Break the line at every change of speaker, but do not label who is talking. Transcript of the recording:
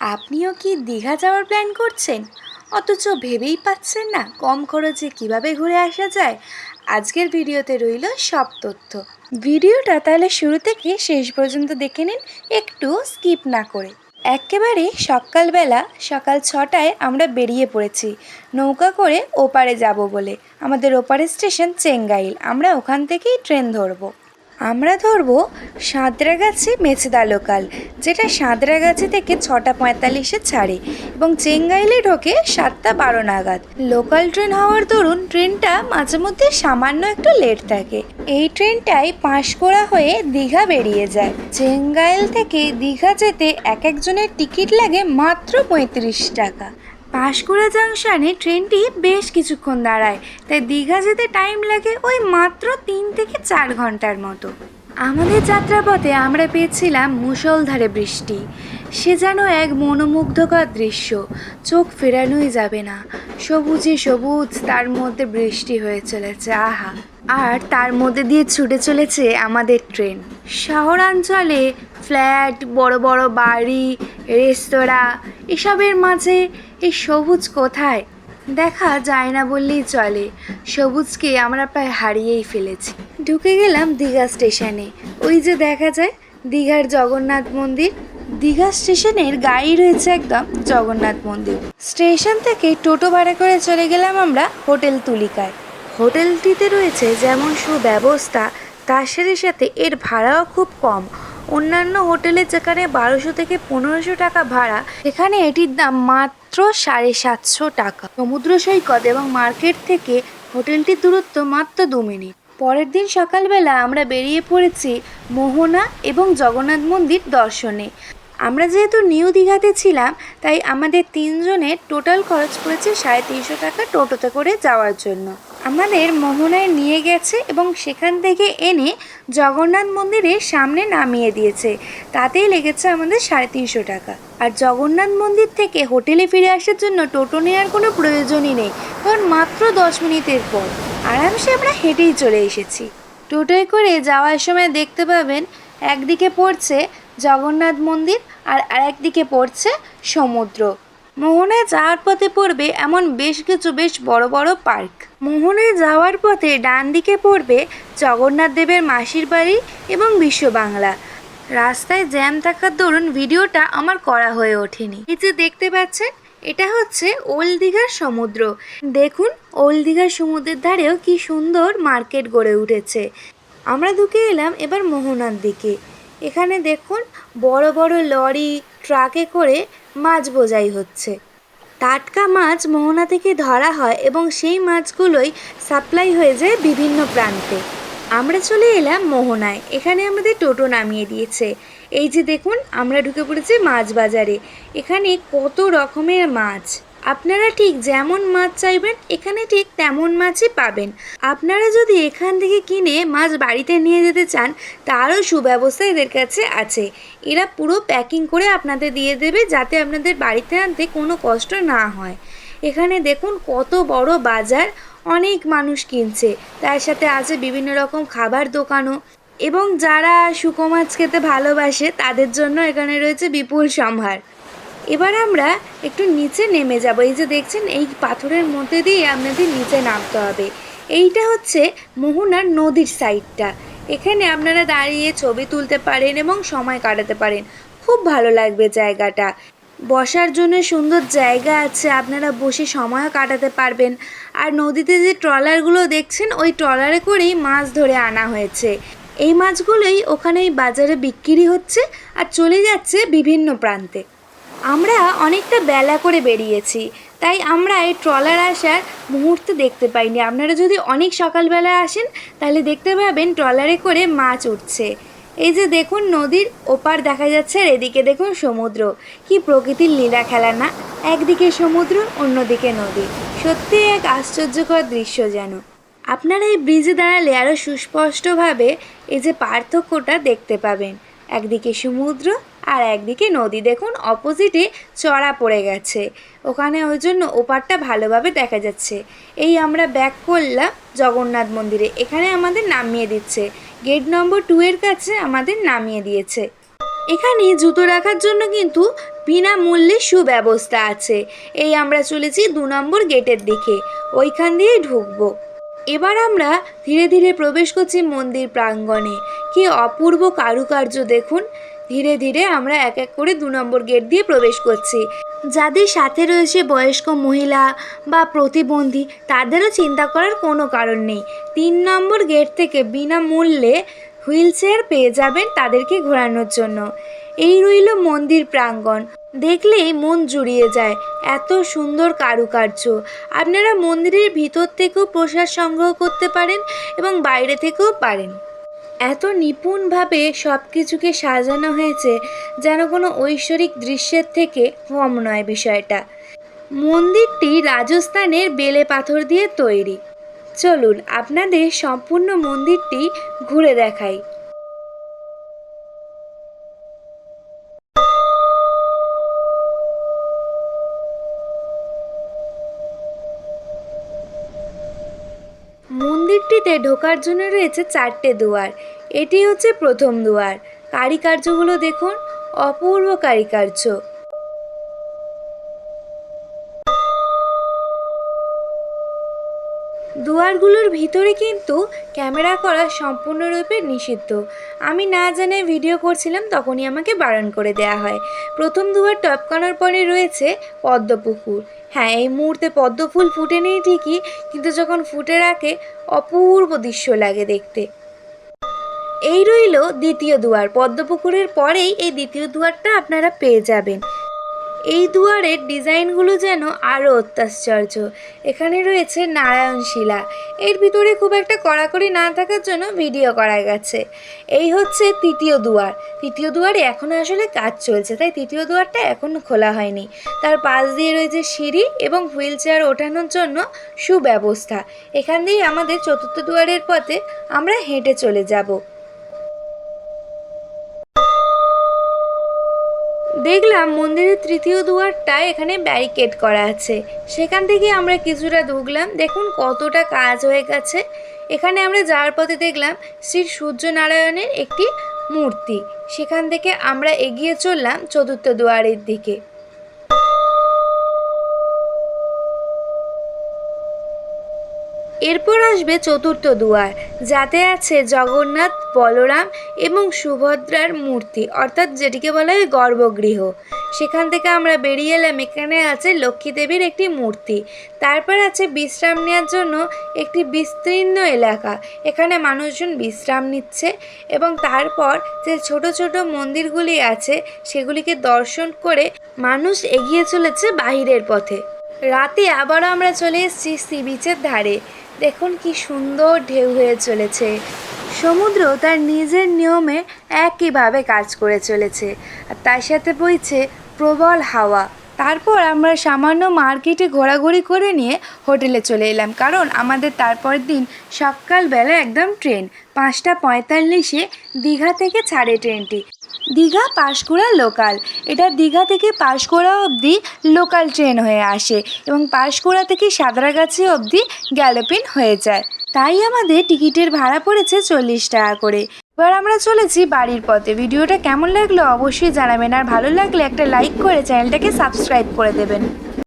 আপনিও কি দীঘা যাওয়ার প্ল্যান করছেন? অথচ ভেবেই পাচ্ছেন না কম খরচে কীভাবে ঘুরে আসা যায়। আজকের ভিডিওতে রইল সব তথ্য। ভিডিওটা তাহলে শুরু থেকে শেষ পর্যন্ত দেখে নিন, একটু স্কিপ না করে। একেবারে সকালবেলা, সকাল ছটায় আমরা বেরিয়ে পড়েছি। নৌকা করে ওপারে যাব বলে। আমাদের ওপারে স্টেশন চেঙ্গাইল। আমরা ওখান থেকেই ট্রেন ধরবো। আমরা ধরবো সাঁতরাগাছি মেছেদা লোকাল, যেটা সাঁতরাগাছি থেকে ছটা পঁয়তাল্লিশে ছাড়ে এবং চেঙ্গাইলে ঢোকে সাতটা বারো নাগাদ। লোকাল ট্রেন হওয়ার দরুন ট্রেনটা মাঝে মধ্যে সামান্য একটু লেট থাকে। এই ট্রেনটাই পাঁশকুড়া হয়ে দীঘা বেরিয়ে যায়। চেঙ্গাইল থেকে দীঘা যেতে এক একজনের টিকিট লাগে মাত্র পঁয়ত্রিশ টাকা। পাঁশকুড়া জাংশনে ট্রেনটি বেশ কিছুক্ষণ দাঁড়ায়, তাই দীঘা যেতে টাইম লাগে ওই মাত্র তিন থেকে চার ঘণ্টার মতো। আমাদের যাত্রাপথে আমরা পেয়েছিলাম মুষলধারে বৃষ্টি। সে যেন এক মনোমুগ্ধকর দৃশ্য, চোখ ফেরানোই যাবে না। সবুজে সবুজ, তার মধ্যে বৃষ্টি হয়ে চলেছে, আহা! আর তার মধ্যে দিয়ে ছুটে চলেছে আমাদের ট্রেন। শহরাঞ্চলে ফ্ল্যাট, বড় বড় বাড়ি, রেস্তোরাঁ, এসবের মাঝে এই সবুজ কোথায়? দেখা যায় না বললেই চলে। সবুজকে আমরা প্রায় হারিয়েই ফেলেছি। ঢুকে গেলাম দীঘা স্টেশনে। ওই যে দেখা যায়, দীঘার জগন্নাথ মন্দির। দীঘা স্টেশনের গাড়ি রয়েছে একদম জগন্নাথ মন্দির। স্টেশন থেকে টোটো ভাড়া করে চলে গেলাম আমরা হোটেল তুলিকায়। হোটেলটিতে রয়েছে যেমন সুব্যবস্থা, তার সাথে সাথে এর ভাড়াও খুব কম। অন্যান্য হোটেলে যেখানে বারোশো থেকে পনেরোশো টাকা ভাড়া এখানে এটির দাম মাত্র সাড়ে সাতশো টাকা। সমুদ্র সৈকত এবং মার্কেট থেকে হোটেলটির দূরত্ব মাত্র দু মিনিট। পরের দিন সকালবেলা আমরা বেরিয়ে পড়েছি মোহনা এবং জগন্নাথ মন্দির দর্শনে। আমরা যেহেতু নিউ দীঘাতে ছিলাম, তাই আমাদের তিনজনের টোটাল খরচ পড়েছে সাড়ে তিনশো টাকা টোটোতে করে যাওয়ার জন্য। আমাদের মোহনায় নিয়ে গেছে এবং সেখান থেকে এনে জগন্নাথ মন্দিরের সামনে নামিয়ে দিয়েছে। তাতেই লেগেছে আমাদের সাড়ে তিনশো টাকা। আর জগন্নাথ মন্দির থেকে হোটেলে ফিরে আসার জন্য টোটো নেওয়ার কোনো প্রয়োজনই নেই, কারণ মাত্র দশ মিনিটের পর। আরামসে আমরা হেঁটেই চলে এসেছি। টোটোয় করে যাওয়ার সময় দেখতে পাবেন, একদিকে পড়ছে জগন্নাথ মন্দির আর আরেকদিকে পড়ছে সমুদ্র। মোহনায় যাওয়ার পথে পড়বে এমন বেশ কিছু বেশ বড় বড় পার্ক। মোহনায় যাওয়ার পথে ডান দিকে পড়বে জগন্নাথ দেবের মাসির বাড়ি এবং বিশ্ব বাংলা। রাস্তায় জ্যাম থাকার দরুন ভিডিওটা আমার করা হয়ে ওঠেনি। যে দেখতে পাচ্ছেন, এটা হচ্ছে ওল্ড দীঘার সমুদ্র। দেখুন, ওল্ড দীঘার সমুদ্রের ধারেও কি সুন্দর মার্কেট গড়ে উঠেছে। আমরা ঢুকে এলাম এবার মোহনার দিকে। এখানে দেখুন, বড় বড় লরি, ট্রাকে করে মাছ বোঝাই হচ্ছে। টাটকা মাছ মোহনা থেকে ধরা হয় এবং সেই মাছগুলোই সাপ্লাই হয়ে যায় বিভিন্ন প্রান্তে। আমরা চলে এলাম মোহনায়। এখানে আমাদের টোটো নামিয়ে দিয়েছে। এই যে দেখুন, আমরা ঢুকে পড়েছি মাছ বাজারে। এখানে কত রকমের মাছ। আপনারা ঠিক যেমন মাছ চাইবেন, এখানে ঠিক তেমন মাছই পাবেন। আপনারা যদি এখান থেকে কিনে মাছ বাড়িতে নিয়ে যেতে চান, তারও সুব্যবস্থা এদের কাছে আছে। এরা পুরো প্যাকিং করে আপনাদের দিয়ে দেবে যাতে আপনাদের বাড়িতে আনতে কোনো কষ্ট না হয়। এখানে দেখুন কত বড় বাজার, অনেক মানুষ কিনছে। তার সাথে আছে বিভিন্ন রকম খাবার দোকানও। এবং যারা শুকো মাছ খেতে ভালোবাসে, তাদের জন্য এখানে রয়েছে বিপুল সম্ভার। এবার আমরা একটু নিচে নেমে যাব। এই যে দেখছেন, এই পাথরের মধ্যে দিয়ে আপনাদের নিচে নামতে হবে। এইটা হচ্ছে মোহনার নদীর সাইডটা এখানে আপনারা দাঁড়িয়ে ছবি তুলতে পারেন এবং সময় কাটাতে পারেন। খুব ভালো লাগবে জায়গাটা। বসার জন্য সুন্দর জায়গা আছে, আপনারা বসে সময়ও কাটাতে পারবেন। আর নদীতে যে ট্রলারগুলো দেখছেন, ওই ট্রলারে করেই মাছ ধরে আনা হয়েছে। এই মাছগুলোই ওখানে বাজারে বিক্রি হচ্ছে আর চলে যাচ্ছে বিভিন্ন প্রান্তে। আমরা অনেকটা বেলা করে বেরিয়েছি, তাই আমরা এই ট্রলার আসার মুহূর্ত দেখতে পাইনি। আপনারা যদি অনেক সকালবেলা আসেন, তাহলে দেখতে পাবেন ট্রলারে করে মাছ উঠছে। এই যে দেখুন নদীর ওপার দেখা যাচ্ছে, আর এদিকে দেখুন সমুদ্র। কি প্রকৃতির লীলা খেলা না একদিকে সমুদ্র, অন্যদিকে নদী। সত্যি এক আশ্চর্যকর দৃশ্য যেন। আপনারা এই ব্রিজে দাঁড়ালে আরও সুস্পষ্টভাবে এই যে পার্থক্যটা দেখতে পাবেন। একদিকে সমুদ্র আর একদিকে নদী দেখুন অপোজিটে চড়া পড়ে গেছে। ওখানে ওই জন্য ওপারটা ভালোভাবে দেখা যাচ্ছে। এই আমরা ব্যাক করলাম জগন্নাথ মন্দিরে। এখানে আমাদের নামিয়ে দিচ্ছে। গেট নম্বর টু এর কাছে আমাদের নামিয়ে দিয়েছে। এখানে জুতো রাখার জন্য কিন্তু বিনামূল্যে সুব্যবস্থা আছে। এই আমরা চলেছি দু নম্বর গেটের দিকে। ওইখান দিয়ে ঢুকবো। এবার আমরা ধীরে ধীরে প্রবেশ করছি মন্দির প্রাঙ্গণে। কি অপূর্ব কারুকার্য দেখুন। ধীরে ধীরে আমরা এক এক করে দু নম্বর গেট দিয়ে প্রবেশ করছি। যাদের সাথে রয়েছে বয়স্ক মহিলা বা প্রতিবন্ধী, তাদেরও চিন্তা করার কোনো কারণ নেই। তিন নম্বর গেট থেকে বিনামূল্যে হুইল চেয়ার পেয়ে যাবেন তাদেরকে ঘোরানোর জন্য। এই রইল মন্দির প্রাঙ্গণ। দেখলেই মন জুড়িয়ে যায়। এত সুন্দর কারুকার্য। আপনারা মন্দিরের ভিতর থেকেও প্রসাদ সংগ্রহ করতে পারেন এবং বাইরে থেকেও পারেন। এত নিপুণভাবে সব কিছুকে সাজানো হয়েছে যেন কোনো ঐশ্বরিক দৃশ্যের থেকে কম নয় বিষয়টা। মন্দিরটি রাজস্থানের বেলে পাথর দিয়ে তৈরি। চলুন আপনাদের সম্পূর্ণ মন্দিরটি ঘুরে দেখাই। মন্দিরটিতে ঢোকার জন্য রয়েছে চারটে দুয়ার। এটি হচ্ছে প্রথম দুয়ার। কারিকার্যগুলো দেখুন অপূর্ব কারিকার্য। দুয়ারগুলোর ভিতরে কিন্তু ক্যামেরা করা সম্পূর্ণরূপে নিষিদ্ধ। আমি না জেনে ভিডিও করছিলাম, তখনই আমাকে বারণ করে দেয়া হয়। প্রথম দুয়ার টপকানোর পরে রয়েছে পদ্মপুকুর। হ্যাঁ এই মুহূর্তে পদ্ম ফুল ফুটে নেই ঠিকই, কিন্তু যখন ফুটে রাখে, অপূর্ব দৃশ্য লাগে দেখতে। এই রইল দ্বিতীয় দুয়ার। পদ্মপুকুরের পরেই এই দ্বিতীয় দুয়ারটা আপনারা পেয়ে যাবেন। এই দুয়ারের ডিজাইনগুলো যেন আরও অত্যাশ্চর্য। এখানে রয়েছে নারায়ণ শিলা এর ভিতরে খুব একটা কড়াকড়ি না থাকার জন্য ভিডিও করা গেছে। এই হচ্ছে তৃতীয় দুয়ার। তৃতীয় দুয়ারে এখনও আসলে কাজ চলছে, তাই তৃতীয় দুয়ারটা এখনও খোলা হয়নি। তার পাশ দিয়ে রয়েছে সিঁড়ি এবং হুইল চেয়ার ওঠানোর জন্য সুব্যবস্থা। এখান দিয়েই আমাদের চতুর্থ দুয়ারের পথে আমরা হেঁটে চলে যাব। দেখলাম মন্দিরের তৃতীয় দুয়ারটা এখানে ব্যারিকেড করা আছে। সেখান থেকে আমরা কিছুটা ঢুকলাম, দেখুন কতটা কাজ হয়ে গেছে। এখানে আমরা যাওয়ার পথে দেখলাম শ্রী সূর্যনারায়ণের একটি মূর্তি। সেখান থেকে আমরা এগিয়ে চললাম চতুর্থ দুয়ারের দিকে। এরপর আসবে চতুর্থ দুয়ার, যাতে আছে জগন্নাথ, বলরাম এবং সুভদ্রার মূর্তি, অর্থাৎ যেটিকে বলা হয় গর্ভগৃহ। সেখান থেকে আমরা বেরিয়ে এলাম, এখানে আছে লক্ষ্মী দেবীর একটি মূর্তি। তারপর আছে বিশ্রাম নেওয়ার জন্য একটি বিস্তীর্ণ এলাকা, এখানে মানুষজন বিশ্রাম নিচ্ছে এবং তারপর যে ছোট ছোট মন্দিরগুলি আছে, সেগুলিকে দর্শন করে মানুষ এগিয়ে চলেছে বাহিরের পথে। রাতে আবারও আমরা চলে এসেছি সি বিচের ধারে। দেখুন কি সুন্দর ঢেউ হয়ে চলেছে। সমুদ্র তার নিজের নিয়মে একইভাবে কাজ করে চলেছে। আর তার সাথে বইছে প্রবল হাওয়া। তারপর আমরা সামান্য মার্কেটে ঘোরাঘুরি করে নিয়ে হোটেলে চলে এলাম। কারণ আমাদের তারপরের দিন সকালবেলা একদম ট্রেন, পাঁচটা পঁয়তাল্লিশে দীঘা থেকে ছাড়ে ট্রেনটি। দীঘা পাশকুড়া লোকাল। এটা দীঘা থেকে পাশকুড়া অবধি লোকাল ট্রেন হয়ে আসে এবং পাশকুড়া থেকে সাঁতরাগাছি অবধি গ্যালোপিন হয়ে যায়। তাই আমাদের টিকিটের ভাড়া পড়েছে চল্লিশ টাকা করে। এবার আমরা চলেছি বাড়ির পথে। ভিডিওটা কেমন লাগল অবশ্যই জানাবেন। আর ভালো লাগলে একটা লাইক করে চ্যানেলটাকে সাবস্ক্রাইব করে দেবেন।